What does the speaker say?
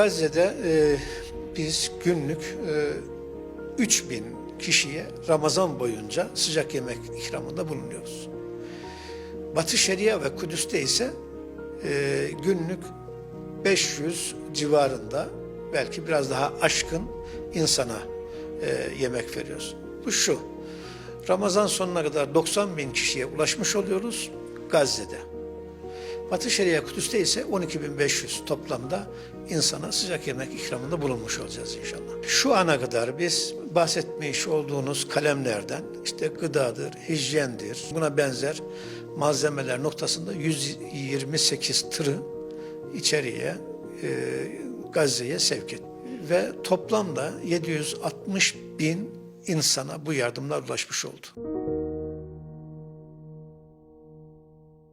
Gazze'de e, biz günlük e, 3000 kişiye Ramazan boyunca sıcak yemek ikramında bulunuyoruz. Batı Şeria ve Kudüs'te ise e, günlük 500 civarında belki biraz daha aşkın insana e, yemek veriyoruz. Bu şu, Ramazan sonuna kadar 90 bin kişiye ulaşmış oluyoruz Gazze'de. Batı Şeria Kudüs'te ise 12.500 toplamda insana sıcak yemek ikramında bulunmuş olacağız inşallah. Şu ana kadar biz bahsetmiş olduğunuz kalemlerden işte gıdadır, hijyendir, buna benzer malzemeler noktasında 128 tırı içeriye e, Gazze'ye sevk ettik. Ve toplamda 760 bin insana bu yardımlar ulaşmış oldu.